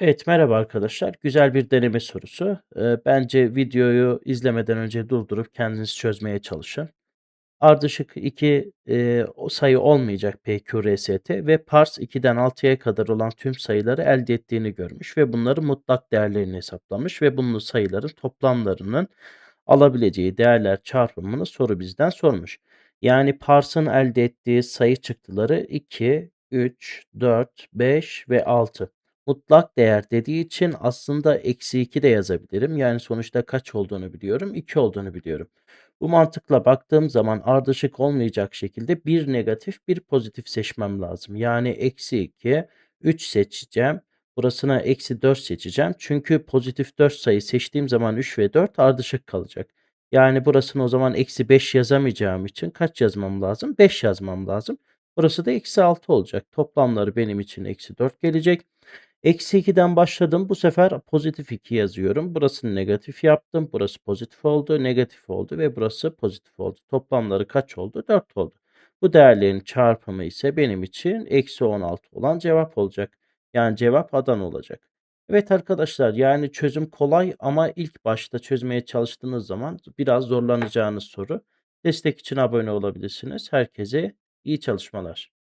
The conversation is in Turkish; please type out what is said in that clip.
Evet, merhaba arkadaşlar. Güzel bir deneme sorusu. Eee, bence videoyu izlemeden önce durdurup kendiniz çözmeye çalışın. Ardışık 2 eee, o sayı olmayacak PQRST ve pars 2'den 6'ya kadar olan tüm sayıları elde ettiğini görmüş ve bunların mutlak değerlerini hesaplamış ve bunun sayıların toplamlarının alabileceği değerler çarpımını soru bizden sormuş. Yani parsın elde ettiği sayı çıktıları 2, 3, 4, 5 ve 6. Mutlak değer dediği için aslında eksi 2 de yazabilirim. Yani sonuçta kaç olduğunu biliyorum? 2 olduğunu biliyorum. Bu mantıkla baktığım zaman ardışık olmayacak şekilde bir negatif bir pozitif seçmem lazım. Yani eksi 2, 3 seçeceğim. Burasına eksi 4 seçeceğim. Çünkü pozitif 4 sayı seçtiğim zaman 3 ve 4 ardışık kalacak. Yani burasını o zaman eksi 5 yazamayacağım için kaç yazmam lazım? 5 yazmam lazım. Burası da eksi 6 olacak. Toplamları benim için eksi 4 gelecek. Eksi 2'den başladım. Bu sefer pozitif 2 yazıyorum. Burasını negatif yaptım. Burası pozitif oldu, negatif oldu ve burası pozitif oldu. Toplamları kaç oldu? 4 oldu. Bu değerlerin çarpımı ise benim için eksi 16 olan cevap olacak. Yani cevap Adana olacak. Evet arkadaşlar yani çözüm kolay ama ilk başta çözmeye çalıştığınız zaman biraz zorlanacağınız soru. Destek için abone olabilirsiniz. Herkese iyi çalışmalar.